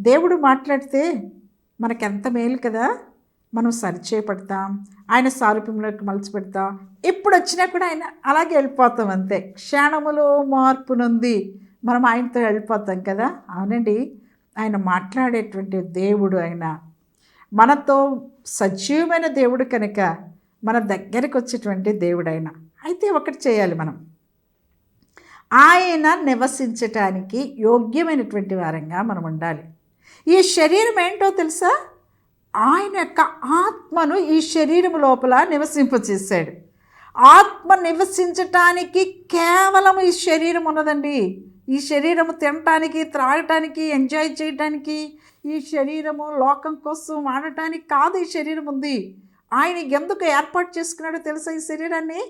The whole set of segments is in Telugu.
దేవుడు మాట్లాడితే మనకెంత మేలు కదా? మనం సరిచేపడతాం ఆయన సారూప్యంలోకి మలచిపెడతాం. ఎప్పుడు వచ్చినా కూడా ఆయన అలాగే వెళ్ళిపోతాం అంతే. క్షణములో మార్పునుంది. మనం ఆయనతో వెళ్ళిపోతాం కదా? అవునండి. ఆయన మాట్లాడేటువంటి దేవుడు ఆయన. మనతో సజీవమైన దేవుడు కనుక మన దగ్గరికి వచ్చేటువంటి దేవుడు ఆయన. అయితే ఒకటి చేయాలి మనం. ఆయన నివసించటానికి యోగ్యమైనటువంటి వారంగా మనం ఉండాలి. ఈ శరీరం ఏంటో తెలుసా? ఆయన యొక్క ఆత్మను ఈ శరీరం లోపల నివసింపచేశాడు. ఆత్మ నివసించటానికి కేవలం ఈ శరీరం ఉన్నదండి. ఈ శరీరము తినటానికి త్రాగటానికి ఎంజాయ్ చేయటానికి ఈ శరీరము లోకం కోసం వాడటానికి కాదు ఈ శరీరం ఉంది. ఆయన ఎందుకు ఏర్పాటు చేసుకున్నాడో తెలుసా ఈ శరీరాన్ని?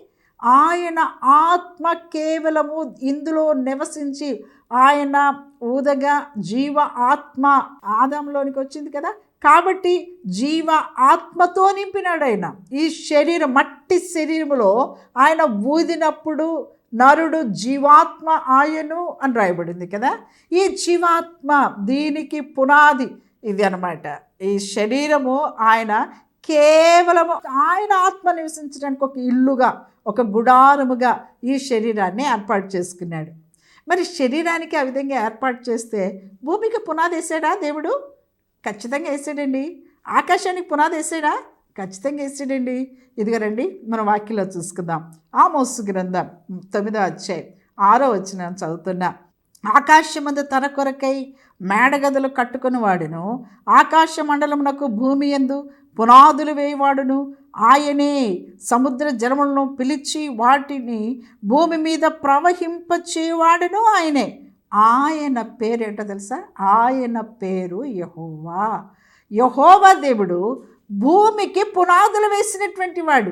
ఆయన ఆత్మ కేవలము ఇందులో నివసించి ఆయన ఊదగా జీవ ఆత్మ ఆదంలోనికి వచ్చింది కదా. కాబట్టి జీవ ఆత్మతో నింపినాడు ఆయన. ఈ శరీరం మట్టి శరీరంలో ఆయన ఊదినప్పుడు నరుడు జీవాత్మ ఆయను అని రాయబడింది కదా. ఈ జీవాత్మ దీనికి పునాది ఇది అనమాట ఈ శరీరము ఆయన కేవలము ఆయన ఆత్మ నివసించడానికి ఒక ఇల్లుగా ఒక గుడారముగా ఈ శరీరాన్ని ఏర్పాటు చేసుకున్నాడు. మరి శరీరానికి ఆ విధంగా ఏర్పాటు చేస్తే భూమికి పునాది వేసాడా దేవుడు? ఖచ్చితంగా వేసాడండి. ఆకాశానికి పునాది వేసాడా? ఖచ్చితంగా వేసాడండి. ఇదిగోరండి మన వాక్యలో చూసుకుందాం. ఆ మోసు గ్రంథం తొమ్మిదో అధ్యాయం ఆరో వచ్చిన చదువుతున్నా. ఆకాశమందు తన కొరకై మేడగదులు కట్టుకుని వాడును. ఆకాశ మండలమునకు భూమి ఎందు పునాదులు వేయవాడును. ఆయనే సముద్ర జలములను పిలిచి వాటిని భూమి మీద ప్రవహింపచేవాడును ఆయనే. ఆయన పేరు ఏంటో తెలుసా? ఆయన పేరు యహోవా. యహోవా దేవుడు భూమికి పునాదులు వేసినటువంటి వాడు.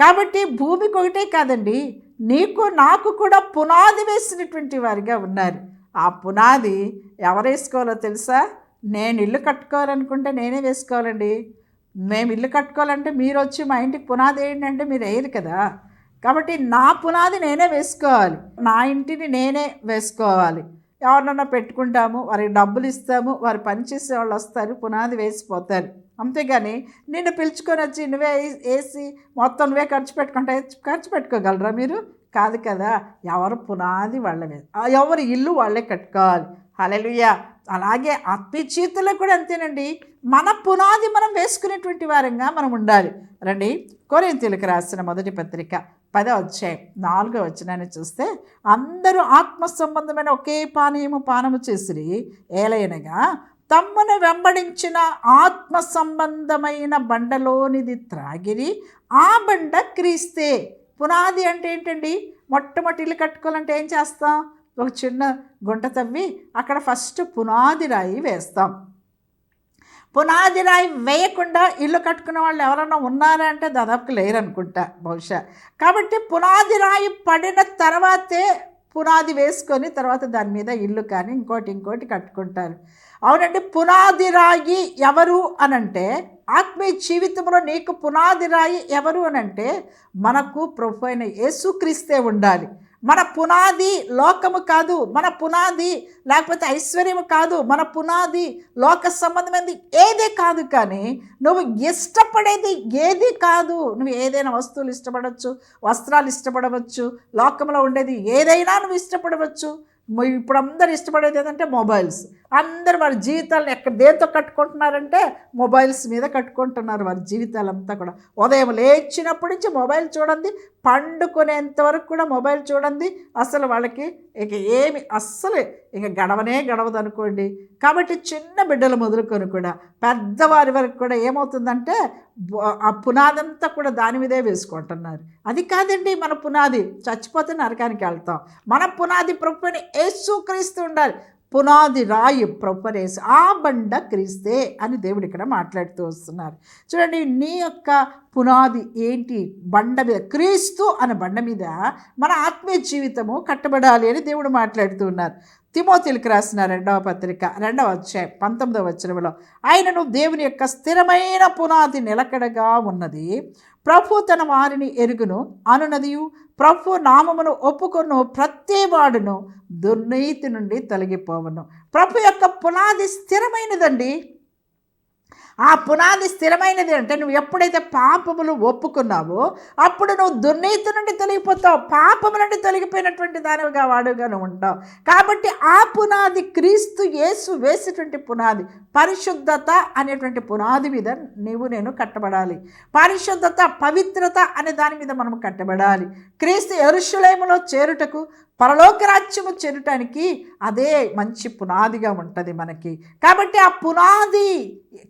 కాబట్టి భూమికి ఒకటే కాదండి నీకు నాకు కూడా పునాది వేసినటువంటి వారిగా ఉన్నారు. ఆ పునాది ఎవరు వేసుకోవాలో తెలుసా? నేను ఇల్లు కట్టుకోవాలనుకుంటే నేనే వేసుకోవాలండి. మేము ఇల్లు కట్టుకోవాలంటే మీరు వచ్చి మా ఇంటికి పునాది వేయండి అంటే మీరు వేయరు కదా. కాబట్టి నా పునాది నేనే వేసుకోవాలి. నా ఇంటిని నేనే వేసుకోవాలి. ఎవరినన్నా పెట్టుకుంటాము వారికి డబ్బులు ఇస్తాము వారు పనిచేసే వాళ్ళు వస్తారు పునాది వేసిపోతారు. అంతేగాని నిన్ను పిలుచుకొని వచ్చి నువ్వే వేసి మొత్తం నువ్వే ఖర్చు పెట్టుకుంటే ఖర్చు పెట్టుకోగలరా మీరు? కాదు కదా. ఎవరు పునాది వాళ్ళ మీద ఎవరు ఇల్లు వాళ్ళే కట్టుకోవాలి. హలెలుయ్య అలాగే ఆత్మీయతలో కూడా అంతేనండి. మన పునాది మనం వేసుకునేటువంటి వారంగా మనం ఉండాలి. రండి కొరింతీలకు రాసిన మొదటి పత్రిక పదో అధ్యాయం నాలుగో వచ్చినాన్ని చూస్తే అందరూ ఆత్మ సంబంధమైన ఒకే పానీయము పానము చేసిరి ఏలయనగా తమ్మును వెంబడించిన ఆత్మ సంబంధమైన బండలోనిది త్రాగిరి ఆ బండ క్రీస్తే. పునాది అంటే ఏంటండి? మొట్టమొదటి ఇల్లు కట్టుకోవాలంటే ఏం చేస్తాం? ఒక చిన్న గుంట తవ్వి అక్కడ ఫస్ట్ పునాది రాయి వేస్తాం. పునాది రాయి వేయకుండా ఇల్లు కట్టుకున్న వాళ్ళు ఎవరైనా ఉన్నారా అంటే దాదాపు లేరు అనుకుంటా బహుశా. కాబట్టి పునాది రాయి పడిన తర్వాతే పునాది వేసుకొని తర్వాత దాని మీద ఇల్లు కానీ ఇంకోటి ఇంకోటి కట్టుకుంటారు. అవునండి పునాది రాయి ఎవరు అనంటే ఆత్మీయ జీవితంలో నీకు పునాది రాయి ఎవరు అనంటే మనకు ప్రభు అయిన యేసుక్రీస్తే ఉండాలి. మన పునాది లోకము కాదు మన పునాది లేకపోతే ఐశ్వర్యము కాదు మన పునాది లోక సంబంధమైనది ఏదే కాదు కానీ నువ్వు ఇష్టపడేది ఏది కాదు. నువ్వు ఏదైనా వస్తువులు ఇష్టపడవచ్చు వస్త్రాలు ఇష్టపడవచ్చు లోకంలో ఉండేది ఏదైనా నువ్వు ఇష్టపడవచ్చు. ఇప్పుడు అందరు ఇష్టపడేది ఏంటంటే మొబైల్స్. అందరు వారి జీవితాలను ఎక్కడ దేంతో కట్టుకుంటున్నారంటే మొబైల్స్ మీద కట్టుకుంటున్నారు వారి జీవితాలంతా కూడా. ఉదయం లేచినప్పటి నుంచి మొబైల్ చూడండి పండుకునేంత వరకు కూడా మొబైల్ చూడండి. అసలు వాళ్ళకి ఇక ఏమి అస్సలు ఇక గడవనే గడవదు అనుకోండి. కాబట్టి చిన్న బిడ్డలు మొదలుకొని కూడా పెద్దవారి వరకు కూడా ఏమవుతుందంటే ఆ పునాదంతా కూడా దాని మీదే వేసుకుంటున్నారు. అది కాదండి మన పునాది చచ్చిపోతే నరకానికి వెళ్తాం. మన పునాది ప్రభుని ఏ సూకరిస్తూ ఉండాలి. పునాది రాయి ప్రొపరేసి ఆ బండ క్రీస్తే అని దేవుడు ఇక్కడ మాట్లాడుతూ వస్తున్నారు. చూడండి నీ యొక్క పునాది ఏంటి? బండ మీద క్రీస్తు అనే బండ మీద మన ఆత్మీయ జీవితము కట్టబడాలి అని దేవుడు మాట్లాడుతూ ఉన్నారు. తిమోతిలకు రాసిన రెండవ పత్రిక రెండవ అధ్యాయం పంతొమ్మిదవ వచ్చరంలో ఆయనను దేవుని యొక్క స్థిరమైన పునాది నిలకడగా ఉన్నది. ప్రభు తన వారిని ఎరుగును అనునదియు ప్రభు నామమును ఒప్పుకొను ప్రతివాడును దుర్నీతి నుండి తొలగిపోవను. ప్రభు యొక్క పునాది స్థిరమైనదండి. ఆ పునాది స్థిరమైనది అంటే నువ్వు ఎప్పుడైతే పాపములు ఒప్పుకున్నావో అప్పుడు నువ్వు దుర్నీతి నుండి తొలగిపోతావు. పాపము నుండి తొలగిపోయినటువంటి దానివిగా వాడుగానే ఉంటావు. కాబట్టి ఆ పునాది క్రీస్తు యేసు వేసేటువంటి పునాది పరిశుద్ధత అనేటువంటి పునాది మీద నీవు నేను కట్టబడాలి. పరిశుద్ధత పవిత్రత అనే దాని మీద మనం కట్టబడాలి. క్రీస్తు ఎరుషులేములో చేరుటకు పరలోకరాజ్యము చేరటానికి అదే మంచి పునాదిగా ఉంటుంది మనకి. కాబట్టి ఆ పునాది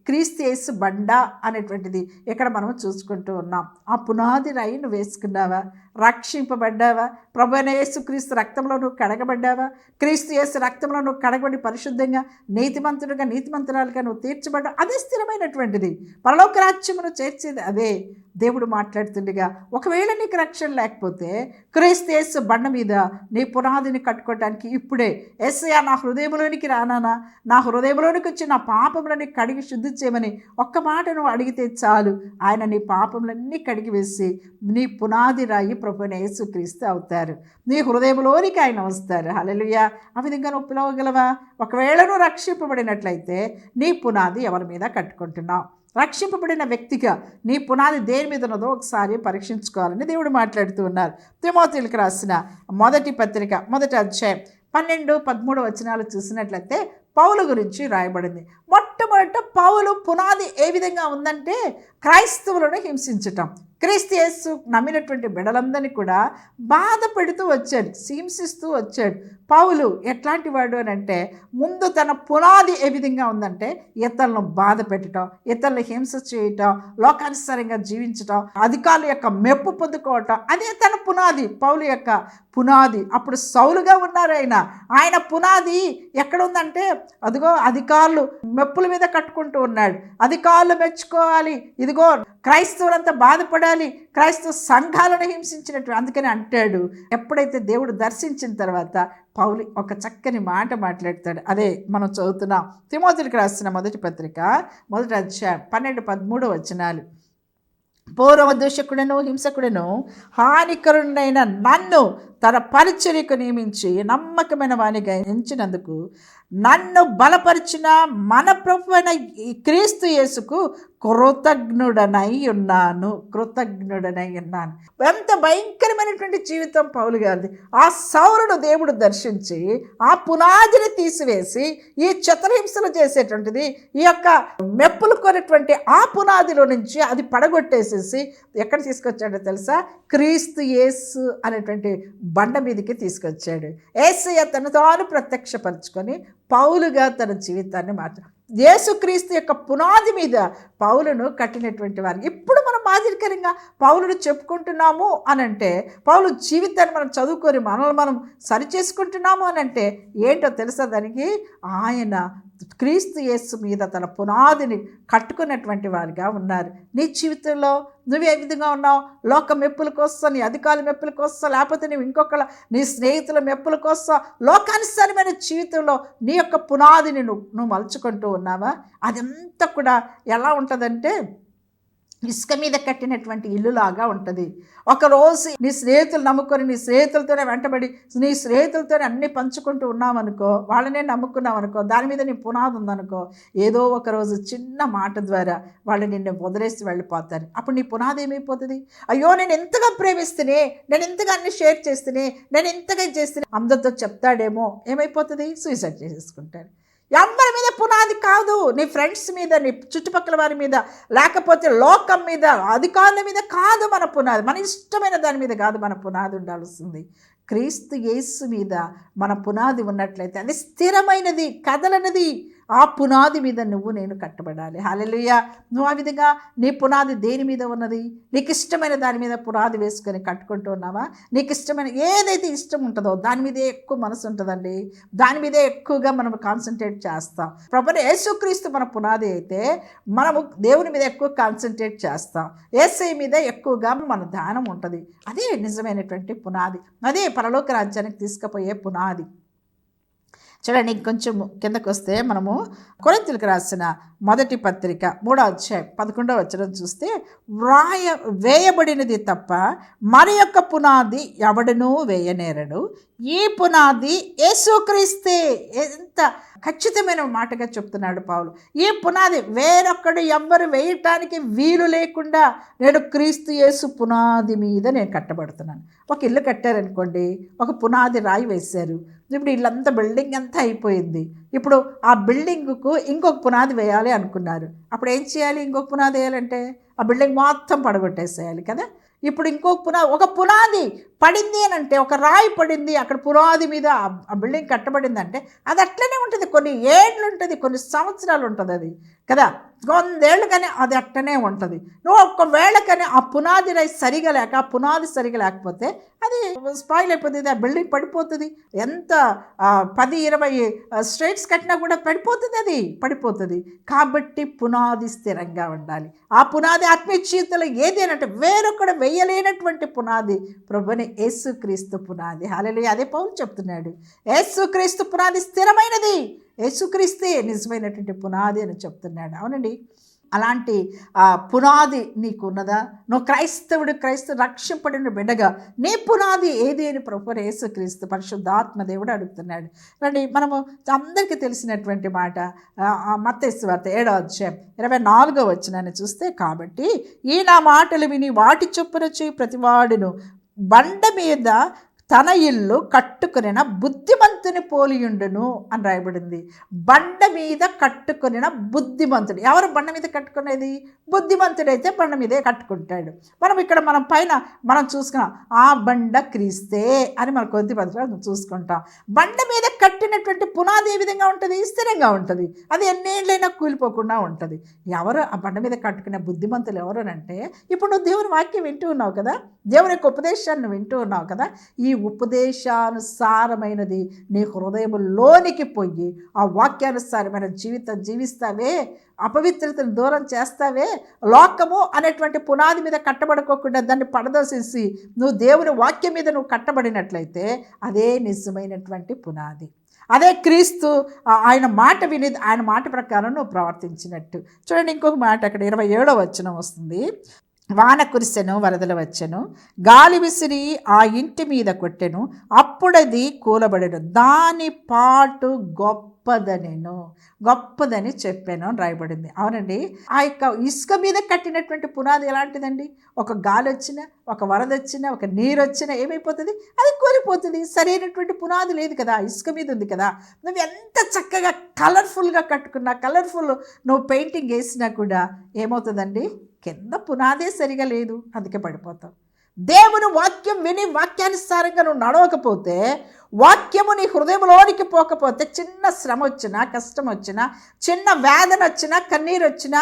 క్రీస్తు బండ అనేటువంటిది ఇక్కడ మనం చూసుకుంటూ ఉన్నాం. ఆ పునాది రైను వేసుకున్నావా? రక్షింపబడ్డావా? ప్రభు యేసు క్రీస్తు రక్తంలో నువ్వు కడగబడ్డావా? క్రీస్తు యేసు రక్తంలో నువ్వు కడగబడి పరిశుద్ధంగా నీతిమంతుడుగా నీతిమంతురాలుగా నువ్వు తీర్చబడ్డావు? అదే స్థిరమైనటువంటిది. పరలోకరాజ్యమును చేర్చేది అదే దేవుడు మాట్లాడుతుండగా ఒకవేళ నీకు రక్షణ లేకపోతే క్రీస్తు బండ మీద నీ పునాదిని కట్టుకోవడానికి ఇప్పుడే ఎస్ఐ నా హృదయంలోనికి రానానా? నా హృదయంలోనికి వచ్చి నా పాపములని కడిగి శుద్ధి చేయమని ఒక్క మాట నువ్వు అడిగితే చాలు. ఆయన నీ పాపములన్నీ కడిగి వేసి నీ పునాది రాయి ప్రభుని యేసుక్రీస్తు అవుతారు. నీ హృదయంలోనికి ఆయన వస్తారు. హలలుయ ఆ విధంగా నువ్వు పిలవగలవా? ఒకవేళ నువ్వు రక్షింపబడినట్లయితే నీ పునాది ఎవరి మీద కట్టుకుంటున్నావు? రక్షింపబడిన వ్యక్తిగా నీ పునాది దేని మీద ఉన్నదో ఒకసారి పరీక్షించుకోవాలని దేవుడు మాట్లాడుతూ ఉన్నారు. తిమోతిలకు రాసిన మొదటి పత్రిక మొదటి అధ్యాయం పన్నెండు పదమూడు వచనాలు చూసినట్లయితే పౌలు గురించి రాయబడింది. మొట్టమొదట పౌలు పునాది ఏ విధంగా ఉందంటే క్రైస్తవులను హింసించటం. క్రీస్తు నమ్మినటువంటి బిడలందరినీ కూడా బాధ పెడుతూ వచ్చాడు హింసిస్తూ వచ్చాడు. పౌలు ఎట్లాంటి వాడు అని అంటే ముందు తన పునాది ఏ విధంగా ఉందంటే ఇతరులను బాధ పెట్టడం ఇతరులను హింస చేయటం లోకానుసారంగా జీవించటం అధికారుల యొక్క మెప్పు పొందుకోవటం అదే తన పునాది. పౌలు యొక్క పునాది. అప్పుడు సౌలుగా ఉన్నారు ఆయన. ఆయన పునాది ఎక్కడ ఉందంటే అదిగో అధికారులు మెప్పుల మీద కట్టుకుంటూ ఉన్నాడు. అధికారులు మెచ్చుకోవాలి. ఇదిగో క్రైస్తవులంతా బాధపడాలి. క్రైస్తవ సంఘాలను హింసించినట్టు అందుకని అంటాడు. ఎప్పుడైతే దేవుడు దర్శించిన తర్వాత పౌలి ఒక చక్కని మాట మాట్లాడతాడు. అదే మనం చదువుతున్నాం తిమోతుడికి రాసిన మొదటి పత్రిక మొదటి అధ్యాయం పన్నెండు పదమూడు వచనాలు. పూర్వ దూషకుడను హింసకుడను హానికరుడైన నన్ను తన పరిచర్యకు నియమించి నమ్మకమైన వానిగా ఎంచినందుకు నన్ను బలపరిచిన మన ప్రభు అయిన క్రీస్తు యేసుకు కృతజ్ఞుడనై ఉన్నాను కృతజ్ఞుడనై ఉన్నాను. ఎంత భయంకరమైనటువంటి జీవితం పౌలు గారిది. ఆ సౌరుడు దేవుడు దర్శించి ఆ పునాదిని తీసివేసి ఈ చతురహింసలు చేసేటువంటిది ఈ యొక్క మెప్పులు కొనేటువంటి ఆ పునాదిలో నుంచి అది పడగొట్టేసేసి ఎక్కడ తీసుకొచ్చాడో తెలుసా? క్రీస్తు యేసు అనేటువంటి బండ మీదకి తీసుకొచ్చాడు. ఏసయ్య తను తాను ప్రత్యక్షపరుచుకొని పౌలుగా తన జీవితాన్ని మార్చాడు యేసుక్రీస్తు యొక్క పునాది మీద పౌలను కట్టినటువంటి వారు. ఇప్పుడు మనం మాదిరికరంగా పౌలను చెప్పుకుంటున్నాము అని అంటే పౌలు జీవితాన్ని మనం చదువుకొని మనల్ని మనం సరిచేసుకుంటున్నాము అని అంటే ఏంటో తెలుసా దానికి? ఆయన క్రీస్తు యేసు మీద తన పునాదిని కట్టుకున్నటువంటి వారిగా ఉన్నారు. నీ జీవితంలో నువ్వు ఏ విధంగా ఉన్నావు? లోక మెప్పుల కోసం నీ అధికారుల మెప్పుల కోసం లేకపోతే నువ్వు ఇంకొకళ్ళ నీ స్నేహితుల మెప్పుల కోసం లోకానుసారమైన జీవితంలో నీ యొక్క పునాదిని నువ్వు నువ్వు మలుచుకుంటూ ఉన్నావా? అదంతా కూడా ఎలా ఉంటుందంటే ఇసుక మీద కట్టినటువంటి ఇల్లులాగా ఉంటుంది. ఒకరోజు నీ స్నేహితులు నమ్ముకొని నీ స్నేహితులతోనే వెంటబడి నీ స్నేహితులతోనే అన్నీ పంచుకుంటూ ఉన్నామనుకో వాళ్ళనే నమ్ముకున్నావు అనుకో దాని మీద నీ పునాది ఉందనుకో ఏదో ఒక రోజు చిన్న మాట ద్వారా వాళ్ళు నిన్ను వదిలేసి వెళ్ళిపోతారు. అప్పుడు నీ పునాది ఏమైపోతుంది? అయ్యో నేను ఎంతగా ప్రేమిస్తేనే నేను ఎంతగా అన్ని షేర్ చేస్తేనే నేను ఎంతగా చేస్తేనే అందరితో చెప్తాడేమో ఏమైపోతుంది? సూసైడ్ చేసేసుకుంటారు ఎవరి మీద పునాది కాదు. నీ ఫ్రెండ్స్ మీద నీ చుట్టుపక్కల వారి మీద లేకపోతే లోకం మీద అధికారుల మీద కాదు మన పునాది. మన ఇష్టమైన దాని మీద కాదు మన పునాది ఉండాల్సింది. క్రీస్తు యేసు మీద మన పునాది ఉన్నట్లయితే అది స్థిరమైనది కదలనది. ఆ పునాది మీద నువ్వు నేను కట్టబడాలి. హాలెలుయ్య నువ్వు ఆ విధంగా నీ పునాది దేని మీద ఉన్నది? నీకు ఇష్టమైన దాని మీద పునాది వేసుకొని కట్టుకుంటూ ఉన్నావా? నీకు ఇష్టమైన ఏదైతే ఇష్టం ఉంటుందో దాని మీదే ఎక్కువ మనసు ఉంటుందండి. దాని మీదే ఎక్కువగా మనం కాన్సన్ట్రేట్ చేస్తాం. ప్రభుత్వ యేసుక్రీస్తు మన పునాది అయితే మనము దేవుని మీద ఎక్కువ కాన్సన్ట్రేట్ చేస్తాం. ఏసై మీద ఎక్కువగా మన ధ్యానం ఉంటుంది. అదే నిజమైనటువంటి పునాది. అదే పరలోక రాజ్యానికి తీసుకుపోయే పునాది. చూడండి ఇంకొంచెం కిందకు వస్తే మనము కొరింతలకు రాసిన మొదటి పత్రిక మూడో అధ్యాయం పదకొండవ వచ్చిన చూస్తే వ్రాయ వేయబడినది తప్ప మరి యొక్క పునాది ఎవడనూ వేయనేరడు. ఈ పునాది యేసుక్రీస్తే. ఎంత ఖచ్చితమైన మాటగా చెప్తున్నాడు పావులు ఈ పునాది వేరొక్కడు ఎవ్వరు వేయటానికి వీలు లేకుండా నేను క్రీస్తు యేసు పునాది మీద నేను కట్టబడుతున్నాను. ఒక ఇల్లు కట్టారనుకోండి ఒక పునాది రాయి వేశారు ఇప్పుడు వీళ్ళంతా బిల్డింగ్ అంతా అయిపోయింది. ఇప్పుడు ఆ బిల్డింగ్కు ఇంకొక పునాది వేయాలి అనుకున్నారు. అప్పుడు ఏం చేయాలి? ఇంకొక పునాది వేయాలంటే ఆ బిల్డింగ్ మొత్తం పడగొట్టేసేయాలి కదా? ఇప్పుడు ఇంకొక పునాది ఒక పునాది పడింది అని అంటే ఒక రాయి పడింది అక్కడ పునాది మీద ఆ బిల్డింగ్ కట్టబడింది అంటే అది అట్లనే ఉంటుంది. కొన్ని ఏళ్ళు ఉంటుంది కొన్ని సంవత్సరాలు ఉంటుంది అది కదా? వందేళ్ళు కానీ అది అట్టనే ఉంటుంది. నువ్వు ఒక్కవేళ కానీ ఆ పునాది సరిగా లేక ఆ పునాది సరిగా లేకపోతే అది స్పాయిల్ అయిపోతుంది ఆ బిల్డింగ్ పడిపోతుంది. ఎంత పది ఇరవై స్ట్రైట్స్ కట్టినా కూడా పడిపోతుంది అది పడిపోతుంది. కాబట్టి పునాది స్థిరంగా ఉండాలి. ఆ పునాది ఆత్మీయ జీవితంలో ఏది అంటే వేరొకడు వేయలేనటువంటి పునాది ప్రభుని యేసుక్రీస్తు పునాది. హాలే అదే పౌలు చెప్తున్నాడు. యేసుక్రీస్తు పునాది స్థిరమైనది. యేసుక్రీస్తే నిజమైనటువంటి పునాది అని చెప్తున్నాడు. అవునండి? అలాంటి పునాది నీకు ఉన్నదా నువ్వు క్రైస్తవుడు క్రైస్తవ రక్షింపడిన బిడ్డగా నీ పునాది ఏది అని ప్రభు యేసుక్రీస్తు పరిశుద్ధాత్మ దేవుడు అడుగుతున్నాడు. రండి మనము అందరికీ తెలిసినటువంటి మాట మత్తేశ్వార్త ఏడో అధ్యాయం ఇరవై నాలుగో వచ్చినాన్ని చూస్తే కాబట్టి ఈ నా మాటలు విని వాటి చొప్పున చేయి ప్రతివాడును. బండ మీద తన ఇల్లు కట్టుకునిన బుద్ధిమంతుని పోలియుండును అని రాయబడింది. బండ మీద కట్టుకునిన బుద్ధిమంతుడు. ఎవరు బండ మీద కట్టుకునేది? బుద్ధిమంతుడైతే బండ మీదే కట్టుకుంటాడు. మనం ఇక్కడ మనం పైన మనం చూసుకున్నాం ఆ బండ క్రీస్తే అని మన కొద్ది పద్ధతిలో చూసుకుంటాం. బండ మీద కట్టినటువంటి పునాది ఏ విధంగా ఉంటుంది? స్థిరంగా ఉంటుంది. అది ఎన్నేళ్ళైనా కూలిపోకుండా ఉంటుంది. ఎవరు ఆ బండ మీద కట్టుకునే బుద్ధిమంతులు ఎవరు అంటే ఇప్పుడు నువ్వు దేవుని వాక్యం వింటూ ఉన్నావు కదా? దేవుని యొక్క ఉపదేశాన్ని వింటూ ఉన్నావు కదా? ఈ ఉపదేశానుసారమైనది నీ హృదయంలోనికి పోయి ఆ వాక్యానుసారమైన జీవితం జీవిస్తావే అపవిత్రతను దూరం చేస్తావే లోకము అనేటువంటి పునాది మీద కట్టబడుకోకుండా దాన్ని పడదోసేసి నువ్వు దేవుని వాక్యం మీద నువ్వు కట్టబడినట్లయితే అదే నిజమైనటువంటి పునాది. అదే క్రీస్తు ఆయన మాట విని ఆయన మాట ప్రకారం నువ్వు ప్రవర్తించినట్టు. చూడండి ఇంకొక మాట అక్కడ ఇరవై ఏడో వచ్చిన వస్తుంది. వాన కురిసెను వరదలు వచ్చెను. గాలి విసిరి ఆ ఇంటి మీద కొట్టెను. అప్పుడది కూలబడెను. దాని పాటు గొప్పదనెను. గొప్పదని చెప్పాను రాయబడింది. అవునండి. ఆ యొక్క ఇసుక మీద కట్టినటువంటి పునాది ఎలాంటిదండి? ఒక గాలి వచ్చినా ఒక వరద వచ్చినా ఒక నీరు వచ్చినా ఏమైపోతుంది? అది కూలిపోతుంది. సరైనటువంటి పునాది లేదు కదా. ఇసుక మీద ఉంది కదా. నువ్వు ఎంత చక్కగా కలర్ఫుల్గా కట్టుకున్నా కలర్ఫుల్ నువ్వు పెయింటింగ్ వేసినా కూడా ఏమవుతుందండి? కింద పునాదే సరిగా లేదు. అందుకే పడిపోతావు. దేవుని వాక్యం విని వాక్యానుసారంగా నువ్వు నడవకపోతే వాక్యము నీ హృదయంలోనికి పోకపోతే చిన్న శ్రమ వచ్చినా కష్టం వచ్చినా చిన్న వేదన వచ్చినా కన్నీరు వచ్చినా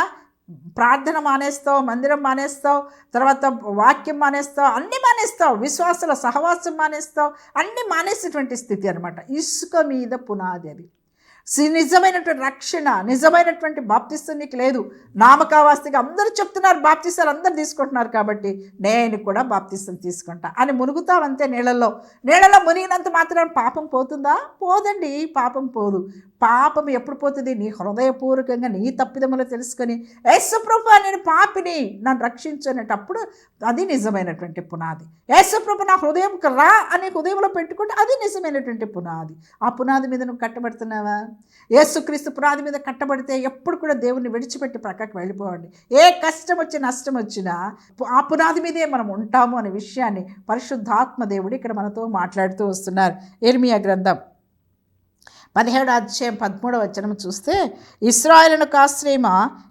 ప్రార్థన మానేస్తావు మందిరం మానేస్తావు తర్వాత వాక్యం మానేస్తావు అన్నీ మానేస్తావు విశ్వాసుల సహవాసం మానేస్తావు అన్నీ మానేసేటువంటి స్థితి అనమాట ఇసుక మీద పునాది అది. నిజమైనటువంటి రక్షణ నిజమైనటువంటి బాప్తిస్తు నీకు లేదు. నామకావాస్తిగా అందరూ చెప్తున్నారు బాప్తిస్తారు అందరు తీసుకుంటున్నారు కాబట్టి నేను కూడా బాప్తిస్తం తీసుకుంటా అని మునుగుతావంతే నీళ్ళల్లో. నీళ్ళలో మునిగినంత మాత్రం పాపం పోతుందా? పోదండి పాపం పోదు. పాపం ఎప్పుడు పోతుంది? నీ హృదయపూర్వకంగా నీ తప్పిదములు తెలుసుకొని యేసుప్రభు నేను పాపిని నన్ను రక్షించనేటప్పుడు అది నిజమైనటువంటి పునాది. యేసుప్రభు నా హృదయంకి రా అని హృదయంలో పెట్టుకుంటే అది నిజమైనటువంటి పునాది. ఆ పునాది మీద నువ్వు కట్టబడుతున్నావా? ఏసుక్రీస్తు పునాది మీద కట్టబడితే ఎప్పుడు కూడా దేవుణ్ణి విడిచిపెట్టి ప్రక్కకు వెళ్ళిపోవండి. ఏ కష్టం వచ్చి నష్టం వచ్చినా ఆ పునాది మీదే మనం ఉంటాము అనే విషయాన్ని పరిశుద్ధాత్మ దేవుడు ఇక్కడ మనతో మాట్లాడుతూ వస్తున్నారు. ఎర్మియా గ్రంథం పదిహేడు అధ్యాయం పదమూడవ వచనం చూస్తే ఇస్రాయలను కాశ్రేమ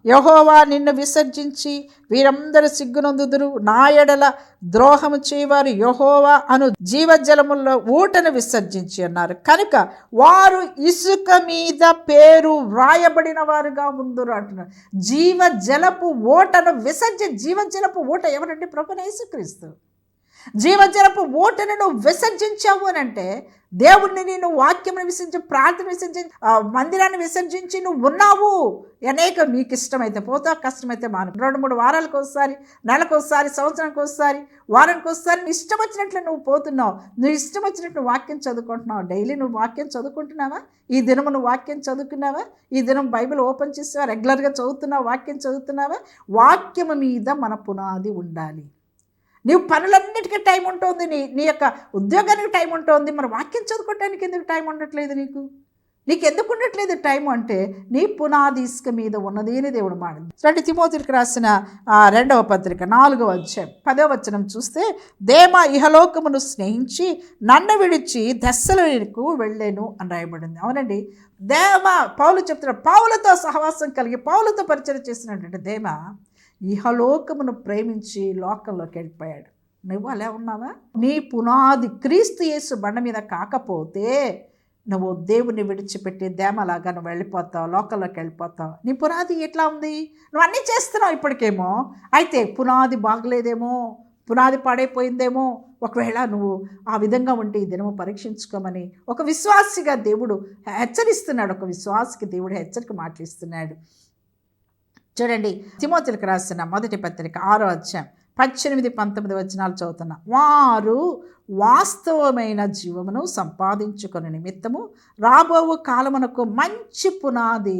యహోవా నిన్ను విసర్జించి వీరందరూ సిగ్గునందుదురు. నా ఎడల ద్రోహము చేయవారు యహోవా అను జీవజలముల్లో ఊటను విసర్జించి అన్నారు. కనుక వారు ఇసుక మీద పేరు వ్రాయబడిన వారుగా ఉందరు అంటున్నారు. జీవజలపు ఓటను విసర్జ జీవజలపు ఓట ఎవరంటే ప్రభునేసుక్రీస్తు జీవజలపు ఓటను నువ్వు విసర్జించావు అని అంటే దేవుణ్ణి నేను వాక్యం విసర్జి ప్రార్థన విసర్జించి మందిరాన్ని విసర్జించి నువ్వు ఉన్నావు. అనేక మీకు ఇష్టమైతే పోతా కష్టమైతే మాను. రెండు మూడు వారాలకు ఒకసారి నెలకు ఒకసారి సంవత్సరానికి ఒకసారి వారానికి ఒకసారి నువ్వు ఇష్టం వచ్చినట్లు నువ్వు పోతున్నావు. నువ్వు ఇష్టం వచ్చినట్టు నువ్వు వాక్యం చదువుకుంటున్నావు. డైలీ నువ్వు వాక్యం చదువుకుంటున్నావా? ఈ దినము నువ్వు వాక్యం చదువుకున్నావా? ఈ దినం బైబిల్ ఓపెన్ చేసావా? రెగ్యులర్గా చదువుతున్నావు? వాక్యం చదువుతున్నావా? వాక్యము మీద మన పునాది ఉండాలి. నీవు పనులన్నిటికీ టైం ఉంటుంది. నీ నీ యొక్క ఉద్యోగానికి టైం ఉంటుంది. మరి వాక్యం చదువుకోవటానికి ఎందుకు టైం ఉండట్లేదు నీకు? నీకు ఎందుకు ఉండట్లేదు టైం అంటే నీ పునాది ఇసుక మీద ఉన్నది అని దేవుడు మాడింది రెండు తిమోతికి రాసిన రెండవ పత్రిక నాలుగవ అధ్యాయం పదవ వచనం చూస్తే దేమ ఇహలోకమును స్నేహించి నన్ను విడిచి దశలకు వెళ్ళాను అని రాయబడింది. అవునండి. దేమ పౌలు చెప్తున్న పౌలతో సహవాసం కలిగి పౌలతో పరిచయం చేసినటువంటి దేమ ఇహలోకమును ప్రేమించి లోకంలోకి వెళ్ళిపోయాడు. నువ్వు అలా ఉన్నావా? నీ పునాది క్రీస్తు యేసు బండ మీద కాకపోతే నువ్వు దేవుని విడిచిపెట్టి దేమలాగా నువ్వు వెళ్ళిపోతావు లోకంలోకి వెళ్ళిపోతావు. నీ పునాది ఎట్లా ఉంది? నువ్వు అన్నీ చేస్తున్నావు ఇప్పటికేమో. అయితే పునాది బాగలేదేమో? పునాది పాడైపోయిందేమో? ఒకవేళ నువ్వు ఆ విధంగా ఉంటే ఈ దినము పరీక్షించుకోమని ఒక విశ్వాసిగా దేవుడు హెచ్చరిస్తున్నాడు. ఒక విశ్వాసికి దేవుడు హెచ్చరిక మాటలిస్తున్నాడు చూడండి తిమోతులకు రాసిన మొదటి పత్రిక ఆరో అధ్యాయం పద్దెనిమిది పంతొమ్మిది వచనాలు చదువుతున్నా వారు వాస్తవమైన జీవమును సంపాదించుకుని నిమిత్తము రాబోవు కాలమునకు మంచి పునాది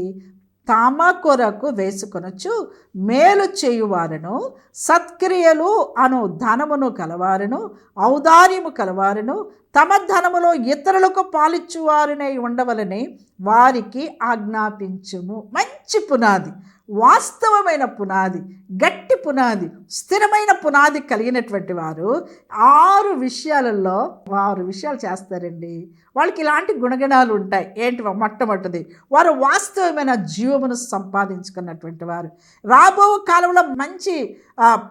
తమ కొరకు వేసుకొనొచ్చు మేలు చేయువారును సత్క్రియలు అను ధనమును కలవారును ఔదార్యము కలవారును తమ ధనములో ఇతరులకు పాలిచ్చువారునై ఉండవలని వారికి ఆజ్ఞాపించుము. మంచి పునాది. వాస్తవమైన పునాది. గట్టి పునాది స్థిరమైన పునాది కలిగినటువంటి వారు ఆరు విషయాలలో ఆరు విషయాలు చేస్తారండి. వాళ్ళకి ఇలాంటి గుణగణాలు ఉంటాయి. ఏంటి మొట్టమొదటిది వారు వాస్తవమైన జీవమును సంపాదించుకున్నటువంటి వారు. రాబో కాలంలో మంచి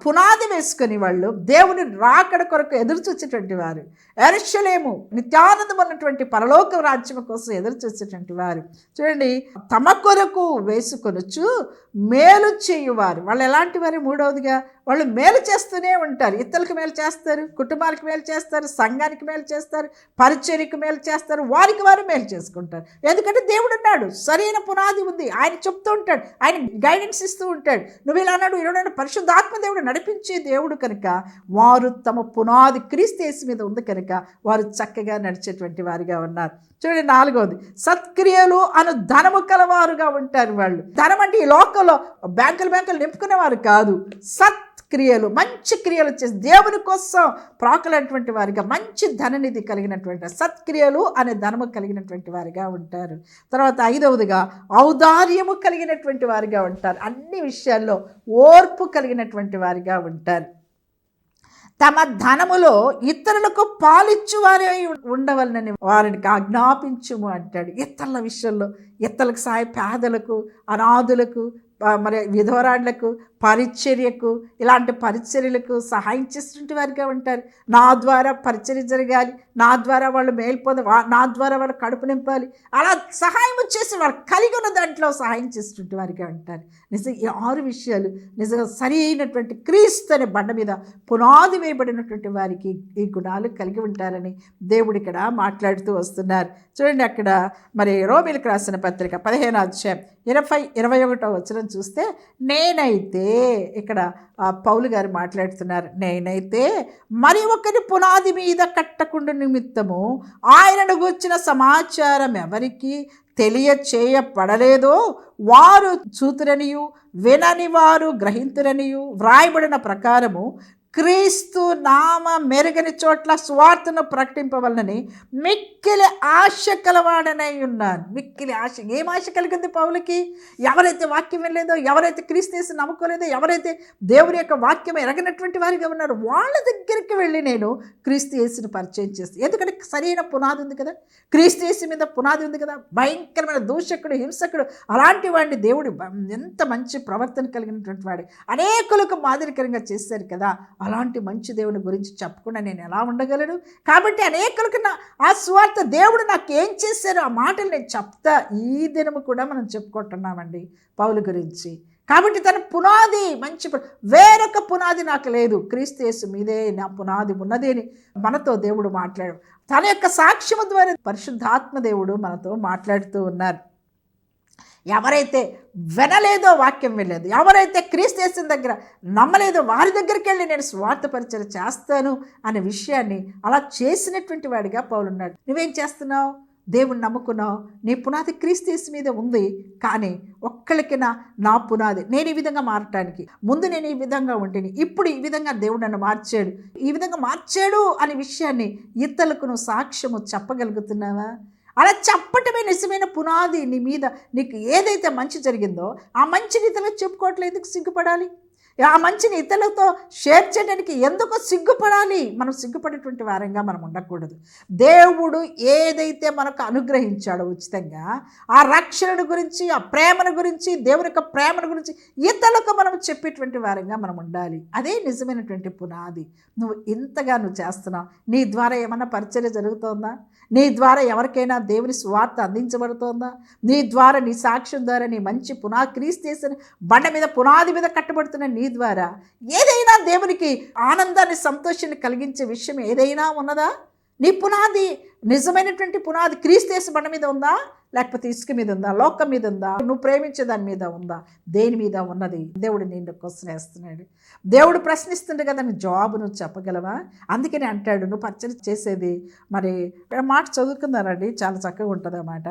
పునాది వేసుకుని వాళ్ళు దేవుని రాకడ కొరకు ఎదురు చూసేటువంటి వారు. ఎరచలేము నిత్యానందం ఉన్నటువంటి పరలోక రాజ్యం కోసం ఎదురు చూసేటువంటి వారు. చూడండి తమ కొరకు వేసుకొనొచ్చు మేలు చేయువారు. వాళ్ళు ఎలాంటి వారి మూడవదిగా వాళ్ళు మేలు చేస్తూనే ఉంటారు. ఇతరులకు మేలు చేస్తారు కుటుంబానికి మేలు చేస్తారు సంఘానికి మేలు చేస్తారు పరిచర్యకు మేలు చేస్తారు వారికి వారు మేలు చేసుకుంటారు. ఎందుకంటే దేవుడు ఉన్నాడు. సరైన పునాది ఉంది. ఆయన చెప్తూ ఉంటాడు. ఆయన గైడెన్స్ ఇస్తూ ఉంటాడు. నువ్వు ఇలా అన్నాడు ఇరవై పరిశుద్ధాత్మ దేవుడు నడిపించే దేవుడు కనుక వారు తమ పునాది క్రీస్తు మీద ఉంది కనుక వారు చక్కగా నడిచేటువంటి వారిగా ఉన్నారు. చూడండి నాలుగవది సత్క్రియలు అను ధనము కలవారుగా ఉంటారు వాళ్ళు. ధనం అంటే ఈ లోకంలో బ్యాంకులు బ్యాంకులు నింపుకునేవారు కాదు. సత్ క్రియలు మంచి క్రియలు చేసి దేవుని కోసం ప్రాకులైనటువంటి వారిగా మంచి ధననిధి కలిగినటువంటి సత్క్రియలు అనే ధనము కలిగినటువంటి వారిగా ఉంటారు. తర్వాత ఐదవదిగా ఔదార్యము కలిగినటువంటి వారిగా ఉంటారు. అన్ని విషయాల్లో ఓర్పు కలిగినటువంటి వారిగా ఉంటారు. తమ ధనములో ఇతరులకు పాలిచ్చు వారే ఉండవలనని వారిని ఆజ్ఞాపించుము అంటాడు. ఇతరుల విషయంలో ఇతరులకు సాయ పేదలకు అనాథులకు మరి విధవరాళ్ళకు పరిచర్యకు ఇలాంటి పరిచర్యలకు సహాయం చేసినటువంటి వారిగా ఉంటారు. నా ద్వారా పరిచర్య జరగాలి నా ద్వారా వాళ్ళు మేల్పొంద నా ద్వారా వాళ్ళు కడుపు నింపాలి. అలా సహాయం చేసి వాళ్ళు కలిగి ఉన్న దాంట్లో సహాయం చేసినటువంటి వారిగా ఉంటారు. నిజంగా ఈ ఆరు విషయాలు నిజంగా సరి అయినటువంటి క్రీస్తు అనే బండ మీద పునాది వేయబడినటువంటి వారికి ఈ గుణాలు కలిగి ఉంటారని దేవుడు ఇక్కడ మాట్లాడుతూ వస్తున్నారు. చూడండి అక్కడ మరి రోమిలకు రాసిన పత్రిక పదిహేను అధ్యాయం ఇరవై ఇరవై ఒకటో వచ్చిన చూస్తే నేనైతే ఇక్కడ పౌలు గారు మాట్లాడుతున్నారు. నేనైతే మరి ఒకరి పునాది మీద కట్టకుండా నిమిత్తము ఆయనను గుర్చిన సమాచారం ఎవరికి తెలియచేయపడలేదో వారు చూతురనియు వినని వారు గ్రహింతురనియు వ్రాయబడిన ప్రకారము క్రీస్తు నామ మెరుగని చోట్ల స్వార్థను ప్రకటింపవలనని మిక్కిలి ఆశ కలవాడనై ఉన్నాను. మిక్కిలి ఆశ. ఏం ఆశ కలిగింది పౌలకి? ఎవరైతే వాక్యం వినలేదో ఎవరైతే క్రీస్తుని నమ్ముకోలేదో ఎవరైతే దేవుని యొక్క వాక్యం ఎరగనటువంటి వారిగా ఉన్నారో వాళ్ళ దగ్గరికి వెళ్ళి నేను క్రీస్తు యేసుని పరిచయం చేస్తాను ఎందుకంటే సరైన పునాది ఉంది కదా? క్రీస్తు యేసు మీద పునాది ఉంది కదా? భయంకరమైన దూషకుడు హింసకుడు అలాంటి వాడిని దేవుడు ఎంత మంచి ప్రవర్తన కలిగినటువంటి వాడు. అనేకులకు మాదిరికరంగా చేశారు కదా? అలాంటి మంచి దేవుని గురించి చెప్పకుండా నేను ఎలా ఉండగలను? కాబట్టి అనేకులకు నా ఆ స్వార్థ దేవుడు నాకు ఏం చేశారో ఆ మాటలు నేను చెప్తా ఈ దినము కూడా మనం చెప్పుకుంటున్నామండి పౌలు గురించి. కాబట్టి తన పునాది మంచి వేరొక పునాది నాకు లేదు. క్రీస్తు మీదే నా పునాది ఉన్నది అని మనతో దేవుడు మాట్లాడు తన యొక్క సాక్ష్యము ద్వారా పరిశుద్ధాత్మ దేవుడు మనతో మాట్లాడుతూ ఉన్నారు. ఎవరైతే వినలేదో వాక్యం వెళ్ళలేదు ఎవరైతే క్రీస్తు దగ్గర నమ్మలేదో వారి దగ్గరికి వెళ్ళి నేను స్వార్థ పరిచయం చేస్తాను అనే విషయాన్ని అలా చేసినటువంటి వాడిగా పౌలున్నాడు నువ్వేం చేస్తున్నావు? దేవుణ్ణి నమ్ముకున్నావు? నీ పునాది క్రీస్తు మీద ఉంది కానీ ఒక్కళ్ళకి నా నా పునాది నేను ఈ విధంగా మారటానికి ముందు నేను ఈ విధంగా ఉంటేని ఇప్పుడు ఈ విధంగా దేవుడు నన్ను మార్చాడు. ఈ విధంగా మార్చాడు అనే విషయాన్ని ఇతరులకు నువ్వు సాక్ష్యము చెప్పగలుగుతున్నావా? అలా చెప్పటమే నిజమైన పునాది నీ మీద నీకు ఏదైతే మంచి జరిగిందో ఆ మంచిని ఇతరులకు చెప్పుకోవట్లేదు ఎందుకు సిగ్గుపడాలి? ఆ మంచిని ఇతరులతో షేర్ చేయడానికి ఎందుకు సిగ్గుపడాలి? మనం సిగ్గుపడేటువంటి వారంగా మనం ఉండకూడదు. దేవుడు ఏదైతే మనకు అనుగ్రహించాడో ఉచితంగా ఆ రక్షణను గురించి ఆ ప్రేమను గురించి దేవుని యొక్క ప్రేమను గురించి ఇతరులకు మనం చెప్పేటువంటి వారంగా మనం ఉండాలి. అదే నిజమైనటువంటి పునాది. నువ్వు ఇంతగా నువ్వు చేస్తున్నావు. నీ ద్వారా ఏమైనా పరిచర్య జరుగుతోందా? నీ ద్వారా ఎవరికైనా దేవుని స్వార్థ అందించబడుతోందా? నీ ద్వారా నీ సాక్ష్యం ద్వారా నీ మంచి పునా క్రీస్తేసిన బండ మీద పునాది మీద కట్టబడుతున్న నీ ద్వారా ఏదైనా దేవునికి ఆనందాన్ని సంతోషాన్ని కలిగించే విషయం ఏదైనా ఉన్నదా? నీ పునాది నిజమైనటువంటి పునాది క్రీస్తేసు బండ మీద ఉందా? లేకపోతే ఇసుక మీద ఉందా? లోకం మీద ఉందా? నువ్వు ప్రేమించే దాని మీద ఉందా? దేని మీద ఉన్నది? దేవుడు నిన్ను క్వశ్చన్ వేస్తున్నాడు దేవుడు ప్రశ్నిస్తుండే కదా నీ జాబ్ నువ్వు చెప్పగలవా? అందుకని అంటాడు నువ్వు పచ్చడి చేసేది. మరి మాట చదువుకుందానండి చాలా చక్కగా ఉంటుంది అన్నమాట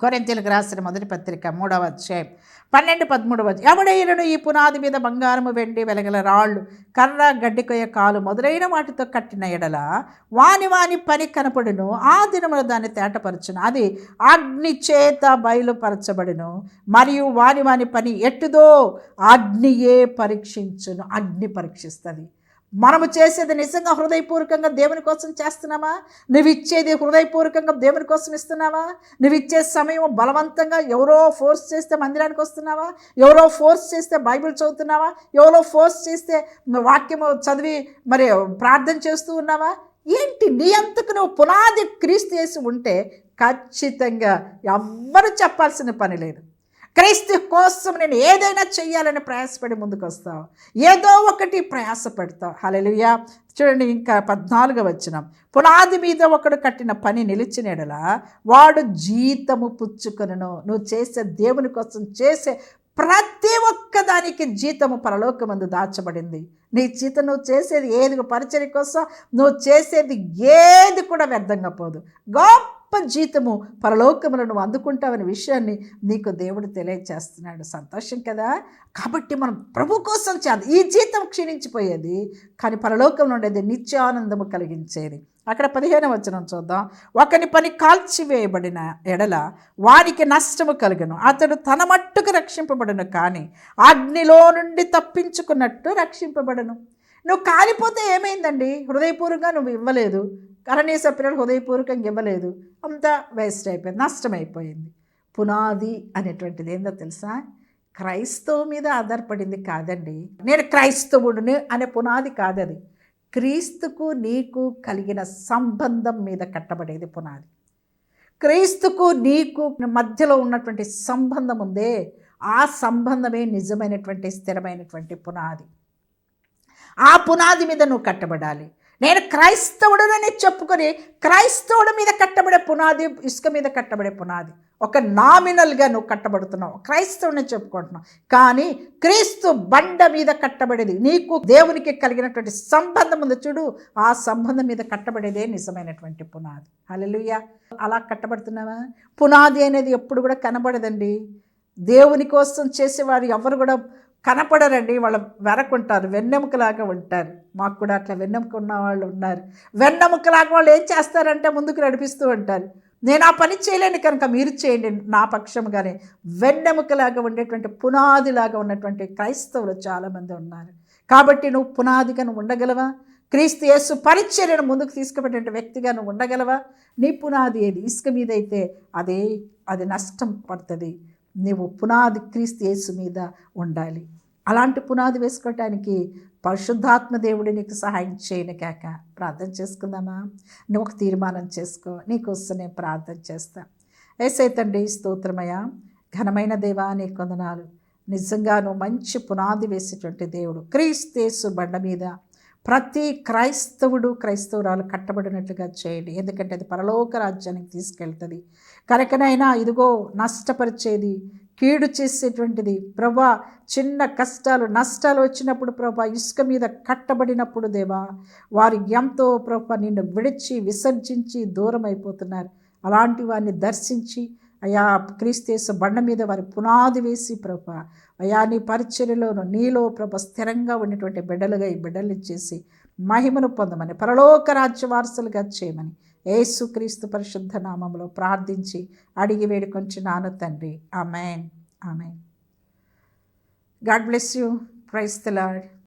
కొరింతీలకు రాసిన మొదటి పత్రిక మూడవ అధ్యాయం. పన్నెండు పదమూడవ ఎవడైనను ఈ పునాది మీద బంగారము వెండి వెలగల రాళ్ళు కర్ర గడ్డికొయ్య కాలు మొదలైన వాటితో కట్టిన ఎడల వాని వాని పని కనపడును ఆ దినమున దాన్ని తేటపరచును. అది అగ్ని చేత బయలుపరచబడును మరియు వాని వాని పని ఎట్టుదో అగ్నియే పరీక్షించును. అగ్ని పరీక్షిస్తుంది. మనము చేసేది నిజంగా హృదయపూర్వకంగా దేవుని కోసం చేస్తున్నామా? నువ్వు ఇచ్చేది హృదయపూర్వకంగా దేవుని కోసం ఇస్తున్నావా? నువ్వు ఇచ్చే సమయం బలవంతంగా ఎవరో ఫోర్స్ చేస్తే మందిరానికి వస్తున్నావా? ఎవరో ఫోర్స్ చేస్తే బైబిల్ చదువుతున్నావా? ఎవరో ఫోర్స్ చేస్తే వాక్యము చదివి మరి ప్రార్థన చేస్తూ ఉన్నావా? ఏంటి నీ అంతకు నువ్వు పునాది క్రీస్తు చేసి ఉంటే ఖచ్చితంగా ఎవ్వరు చెప్పాల్సిన పని లేదు. క్రైస్తు కోసం నేను ఏదైనా చేయాలని ప్రయాసపడి ముందుకు వస్తావు ఏదో ఒకటి ప్రయాసపడతావు హలలుయా చూడండి ఇంకా పద్నాలుగు వచ్చిన పునాది మీద ఒకడు కట్టిన పని నిలిచినడలా వాడు జీతము పుచ్చుకొనను. నువ్వు చేసే దేవుని కోసం చేసే ప్రతి ఒక్క దానికి జీతము పరలోకమందు దాచబడింది. నీ జీతం నువ్వు చేసేది ఏది పరిచయం కోసం నువ్వు చేసేది ఏది కూడా వ్యర్థంగా పోదు. గొప్ప జీతము పరలోకములను నువ్వు అందుకుంటావనే విషయాన్ని నీకు దేవుడు తెలియచేస్తున్నాడు. సంతోషం కదా? కాబట్టి మనం ప్రభు కోసం చేద్దాం ఈ జీతం క్షీణించిపోయేది కానీ పరలోకంలో ఉండేది నిత్యానందము కలిగించేది. అక్కడ పదిహేను వచనం చూద్దాం. ఒకని పని కాల్చివేయబడిన ఎడల వానికి నష్టము కలుగును. అతడు తన మట్టుకు రక్షింపబడను కానీ అగ్నిలో నుండి తప్పించుకున్నట్టు రక్షింపబడను. నువ్వు కాలిపోతే ఏమైందండి? హృదయపూర్వకంగా నువ్వు ఇవ్వలేదు. కరణీయ సభ్యులు హృదయపూర్వకంగా ఇవ్వలేదు. అంతా వేస్ట్ అయిపోయింది నష్టమైపోయింది పునాది అనేటువంటిది ఏందో తెలుసా? క్రైస్తవు మీద ఆధారపడింది కాదండి. నేను క్రైస్తవుడిని అనే పునాది కాదది. క్రీస్తుకు నీకు కలిగిన సంబంధం మీద కట్టబడేది పునాది. క్రీస్తుకు నీకు మధ్యలో ఉన్నటువంటి సంబంధం ఉందే. ఆ సంబంధమే నిజమైనటువంటి స్థిరమైనటువంటి పునాది. ఆ పునాది మీద నువ్వు కట్టబడాలి. నేను క్రైస్తవుడనని చెప్పుకొని క్రైస్తవుడి మీద కట్టబడే పునాది ఇసుక మీద కట్టబడే పునాది. ఒక నామినల్గా నువ్వు కట్టబడుతున్నావు. క్రైస్తవుని చెప్పుకుంటున్నావు. కానీ క్రీస్తు బండ మీద కట్టబడేది నీకు దేవునికి కలిగినటువంటి సంబంధం ఉంది చూడు ఆ సంబంధం మీద కట్టబడేదే నిజమైనటువంటి పునాది. హల్లెలూయా. అలా కట్టబడుతున్నావా? పునాది అనేది ఎప్పుడు కూడా కనబడదండి. దేవుని కోసం చేసేవారు ఎవరు కూడా కనపడరండి వాళ్ళు వెరకుంటారు వెన్నెముకలాగా ఉంటారు. మాకు కూడా అట్లా వెన్నెముక ఉన్న వాళ్ళు ఉన్నారు. వెన్నెముకలాగా వాళ్ళు ఏం చేస్తారంటే ముందుకు నడిపిస్తూ ఉంటారు. నేను ఆ పని చేయలేను కనుక మీరు చేయండి నా పక్షముగానే. వెన్నెముకలాగా ఉండేటువంటి పునాదిలాగా ఉన్నటువంటి క్రైస్తవులు చాలామంది ఉన్నారు. కాబట్టి నువ్వు పునాదిగా నువ్వు ఉండగలవా? క్రీస్తు యేసు పరిచర్యను ముందుకు తీసుకుపోయేటువంటి వ్యక్తిగా నువ్వు ఉండగలవా? నీ పునాది ఏది? ఇసుక మీద అయితే అదే అది నష్టం పడుతుంది. నీవు పునాది క్రీస్తు యేసు మీద ఉండాలి. అలాంటి పునాది వేసుకోవటానికి పరిశుద్ధాత్మ దేవుడి నీకు సహాయం చేయను కాక ప్రార్థన చేసుకుందామా? నువ్వు ఒక తీర్మానం చేసుకో. నీకోసం నేను ప్రార్థన చేస్తా. ఏసైతండి స్తోత్రమయ ఘనమైన దేవా నీ కొందనాలు నిజంగాను మంచి పునాది వేసేటువంటి దేవుడు క్రీస్తేసు బండ మీద ప్రతి క్రైస్తవుడు క్రైస్తవురాలు కట్టబడినట్లుగా చేయండి. ఎందుకంటే అది పరలోక రాజ్యానికి తీసుకెళ్తుంది. కనుకనైనా ఇదిగో నష్టపరిచేది కీడు చేసేటువంటిది ప్రభా చిన్న కష్టాలు నష్టాలు వచ్చినప్పుడు ప్రభా ఇసుక మీద కట్టబడినప్పుడు దేవా వారు ఎంతో ప్రభా నిన్ను విడిచి విసర్జించి దూరం అయిపోతున్నారు అలాంటి వారిని దర్శించి అయా క్రీస్తేసు బండ మీద వారి పునాది వేసి ప్రభ అయా నీ పరిచర్యలోను నీలో ప్రభ స్థిరంగా ఉన్నటువంటి బిడ్డలుగా ఈ బిడ్డలు చేసి మహిమను పొందమని పరలోక రాజ్య వారసులుగా చేయమని యేసుక్రీస్తు పరిశుద్ధ నామంలో ప్రార్థించి అడిగి వేడుకొంచి నాను తండ్రి. Amen. Amen. God bless you. Praise the